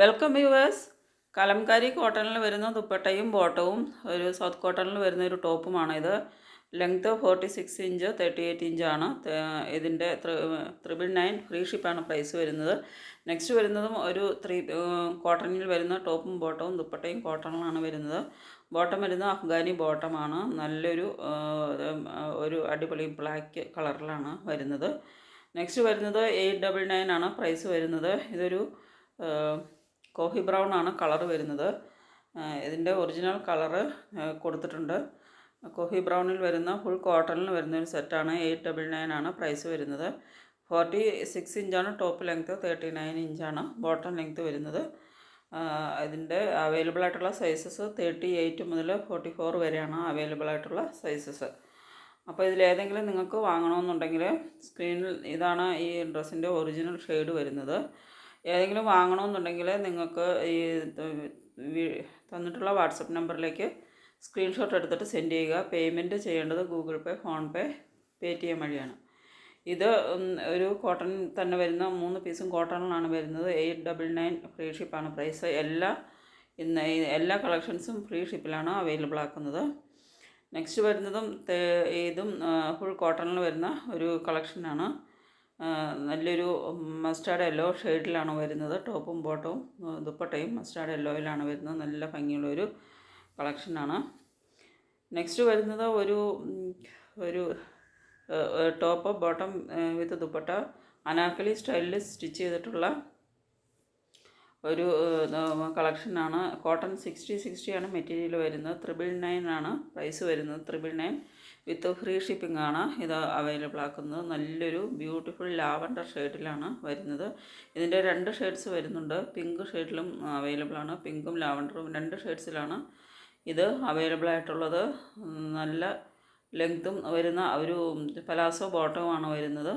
Welcome viewers Kalamkari കോട്ടണിൽ വരുന്ന ദുപ്പട്ടയും ബോട്ടവും ഒരു സൗത്ത് കോട്ടണിൽ വരുന്ന ഒരു ടോപ്പുമാണ് ഇത്. Length forty six inch thirty eight ഇഞ്ചാണ് ഇതിന്റെ ത്രിബിൾ നയൻ ഫ്രീ ഷിപ്പാണ് പ്രൈസ് വരുന്നത്. നെക്സ്റ്റ് വരുന്നതും ഒരു ത്രീ കോട്ടണിൽ വരുന്ന ടോപ്പും ബോട്ടവും ദുപ്പട്ടയും കോട്ടണിലാണ് വരുന്നത്. ബോട്ടം വരുന്നത് അഫ്ഗാനി ബോട്ടമാണ്. നല്ലൊരു ഒരു അടിപൊളി ബ്ലാക്ക് കളറിലാണ് വരുന്നത്. നെക്സ്റ്റ് വരുന്നത് എയ്റ്റ് ഡബിൾ നയൻ ആണ് പ്രൈസ് വരുന്നത്. ഇതൊരു കോഫി ബ്രൗൺ ആണ് കളർ വരുന്നത്. ഇതിന്റെ ഒറിജിനൽ കളറ് കൊടുത്തിട്ടുണ്ട്. കോഫി ബ്രൗണിൽ വരുന്ന ഫുൾ കോട്ടണിൽ വരുന്ന ഒരു സെറ്റാണ് എയ്റ്റ് ഡബിൾ നയൻ ആണ് പ്രൈസ് വരുന്നത്. ഫോർട്ടി സിക്സ് ഇഞ്ചാണ് ടോപ്പ് ലെങ്ത്ത് തേർട്ടി നയൻ ഇഞ്ചാണ് ബോട്ടം ലെങ്ത്ത് വരുന്നത്. ഇതിന്റെ അവൈലബിൾ ആയിട്ടുള്ള സൈസസ് തേർട്ടി എയ്റ്റ് മുതൽ ഫോർട്ടി ഫോർ വരെയാണ് അവൈലബിൾ ആയിട്ടുള്ള സൈസസ് അപ്പോൾ ഇതിലേതെങ്കിലും നിങ്ങൾക്ക് വാങ്ങണമെന്നുണ്ടെങ്കിൽ സ്ക്രീനിൽ ഇതാണ് ഈ ഡ്രസ്സിന്റെ ഒറിജിനൽ ഷെയ്ഡ് വരുന്നത്. ഏതെങ്കിലും വാങ്ങണമെന്നുണ്ടെങ്കിൽ നിങ്ങൾക്ക് ഈ തന്നിട്ടുള്ള വാട്സപ്പ് നമ്പറിലേക്ക് സ്ക്രീൻഷോട്ട് എടുത്തിട്ട് സെൻഡ് ചെയ്യുക. പേയ്മെന്റ് ചെയ്യേണ്ടത് Google Pay PhonePe T M വഴിയാണ്. ഇത് ഒരു കോട്ടൺ തന്നെ വരുന്ന മൂന്ന് പീസും കോട്ടണിലാണ് വരുന്നത്. എയ്റ്റ് ഡബിൾ നയൻ ഫ്രീ ഷിപ്പാണ് പ്രൈസ്. എല്ലാ ഇന്ന് എല്ലാ കളക്ഷൻസും ഫ്രീ ഷിപ്പിലാണ് അവൈലബിൾ ആക്കുന്നത്. നെക്സ്റ്റ് വരുന്നതും ഇതും ഫുൾ കോട്ടണിൽ വരുന്ന ഒരു കളക്ഷനാണ്. നല്ലൊരു മസ്റ്റാർഡ് യെല്ലോ ഷെയ്ഡിലാണ് വരുന്നത്. ടോപ്പും ബോട്ടവും ദുപ്പട്ടയും മസ്റ്റാർഡ് യെല്ലോയിലാണ് വരുന്നത്. നല്ല ഭംഗിയുള്ളൊരു കളക്ഷനാണ്. നെക്സ്റ്റ് വരുന്നത് ഒരു ഒരു top bottom with dupatta. Anarkali സ്റ്റൈലിൽ സ്റ്റിച്ച് ചെയ്തിട്ടുള്ള ഒരു കളക്ഷനാണ്. കോട്ടൺ സിക്സ്റ്റി സിക്സ്റ്റിയാണ് മെറ്റീരിയൽ വരുന്നത്. ത്രിബിൾ നയൻ ആണ് പ്രൈസ് വരുന്നത്. Triple nine. With free shipping ആണ് ഇത് അവൈലബിൾ ആക്കുന്നത് നല്ലൊരു ബ്യൂട്ടിഫുൾ ലാവണ്ടർ ഷെയ്ഡിലാണ് വരുന്നത്. ഇതിന്റെ രണ്ട് ഷെയ്ഡ്സ് വരുന്നുണ്ട്. പിങ്ക് ഷെയ്ഡിലും അവൈലബിൾ ആണ് പിങ്കും ലാവണ്ടറും രണ്ട് ഷെയ്ഡ്സിലാണ് ഇത് അവൈലബിൾ ആയിട്ടുള്ളത് നല്ല ലെങ്ത്തും വരുന്ന ഒരു പലാസോ ബോട്ടവുമാണ് വരുന്നത്.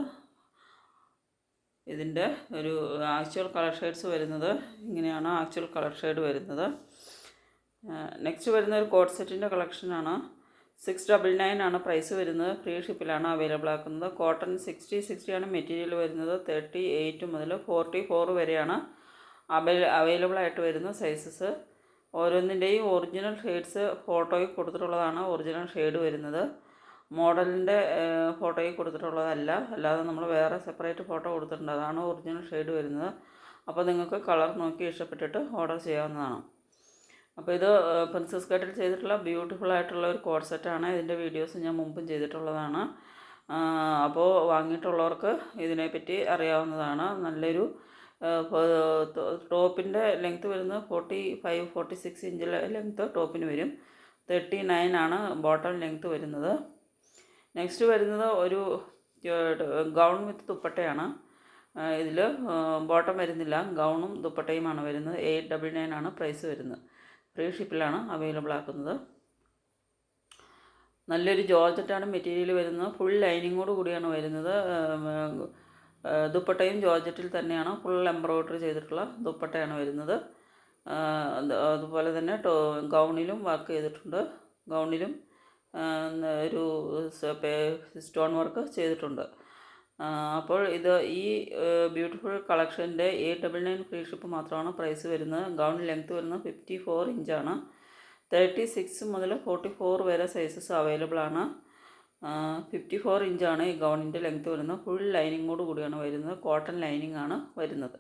ഇതിന്റെ ഒരു ആക്ച്വൽ കളർ ഷെയ്ഡ്സ് വരുന്നത് ഇങ്ങനെയാണ് ആക്ച്വൽ കളർ ഷെയ്ഡ് വരുന്നത്. നെക്സ്റ്റ് വരുന്ന ഒരു കോട്ട് സെറ്റിന്റെ കളക്ഷനാണ്. സിക്സ് ഡബിൾ നയൻ ആണ് പ്രൈസ് വരുന്നത്. ഫ്രീ ഷിപ്പിലാണ് അവൈലബിൾ ആക്കുന്നത്. കോട്ടൺ സിക്സ്റ്റി ആണ് മെറ്റീരിയൽ വരുന്നത്. തേർട്ടി എയ്റ്റ് മുതൽ ഫോർട്ടി ഫോർ വരെയാണ് അവൈ അവൈലബിൾ ആയിട്ട് വരുന്ന സൈസസ് ഓരോന്നിന്റെയും ഒറിജിനൽ ഷെയ്ഡ്സ് ഫോട്ടോയിൽ കൊടുത്തിട്ടുള്ളതാണ് ഒറിജിനൽ ഷെയ്ഡ് വരുന്നത്. മോഡലിന്റെ ഫോട്ടോയിൽ കൊടുത്തിട്ടുള്ളതല്ല. അല്ലാതെ നമ്മൾ വേറെ സെപ്പറേറ്റ് ഫോട്ടോ കൊടുത്തിട്ടുണ്ട്. അതാണ് ഒറിജിനൽ ഷെയ്ഡ് വരുന്നത്. അപ്പോൾ നിങ്ങൾക്ക് കളർ നോക്കി ഇഷ്ടപ്പെട്ടിട്ട് ഓർഡർ ചെയ്യാവുന്നതാണ്. അപ്പോൾ ഇത് പ്രിൻസസ് കട്ടിൽ ചെയ്തിട്ടുള്ള ബ്യൂട്ടിഫുൾ ആയിട്ടുള്ള ഒരു കോഡ് സെറ്റാണ് ഇതിന്റെ വീഡിയോസ് ഞാൻ മുമ്പും ചെയ്തിട്ടുള്ളതാണ്. അപ്പോൾ വാങ്ങിയിട്ടുള്ളവർക്ക് ഇതിനെപ്പറ്റി അറിയാവുന്നതാണ്. നല്ലൊരു ടോപ്പിന്റെ ലെങ്ത്ത് വരുന്നത് forty five forty six inch length ടോപ്പിന് വരും. തേർട്ടി നയൻ ആണ് ബോട്ടം ലെങ്ത്ത് വരുന്നത്. നെക്സ്റ്റ് വരുന്നത് ഒരു ഗൗൺ വിത്ത് ദുപ്പട്ടയാണ്. ഇതിൽ ബോട്ടം വരുന്നില്ല. ഗൗണും ദുപ്പട്ടയുമാണ് വരുന്നത്. എയ്റ്റ് ഡബിൾ നയൻ ആണ് പ്രൈസ് വരുന്നത്. ഫ്രീ ഷിപ്പിലാണ് അവൈലബിൾ ആക്കുന്നത്. നല്ലൊരു ജോർജറ്റാണ് മെറ്റീരിയൽ വരുന്നത്. ഫുൾ ലൈനിങ്ങോട് കൂടിയാണ് വരുന്നത്. ദുപ്പട്ടയും ജോർജറ്റിൽ തന്നെയാണ്. ഫുൾ എംബ്രോയ്ഡറി ചെയ്തിട്ടുള്ള ദുപ്പട്ടയാണ് വരുന്നത്. അതുപോലെ തന്നെ ടോ ഗൗണിലും വർക്ക് ചെയ്തിട്ടുണ്ട്. ഗൗണിലും ഒരു സ്റ്റോൺ വർക്ക് ചെയ്തിട്ടുണ്ട്. അപ്പോൾ ഇത് ഈ beautiful കളക്ഷന്റെ A double nine free ship മാത്രമാണ് പ്രൈസ് വരുന്നത്. ഗൗൺ ലെങ്ത്ത് വരുന്നത് ഫിഫ്റ്റി ഫോർ ഇഞ്ചാണ് തേർട്ടി സിക്സ് മുതൽ ഫോർട്ടി ഫോർ വരെ സൈസസ് അവൈലബിൾ ആണ്. ഫിഫ്റ്റി ഫോർ ഇഞ്ചാണ് ഈ ഗൗണിന്റെ ലെങ്ത്ത് വരുന്നത്. ഫുൾ ലൈനിങ്ങോട് കൂടിയാണ് വരുന്നത്. കോട്ടൺ ലൈനിങ് ആണ് വരുന്നത്.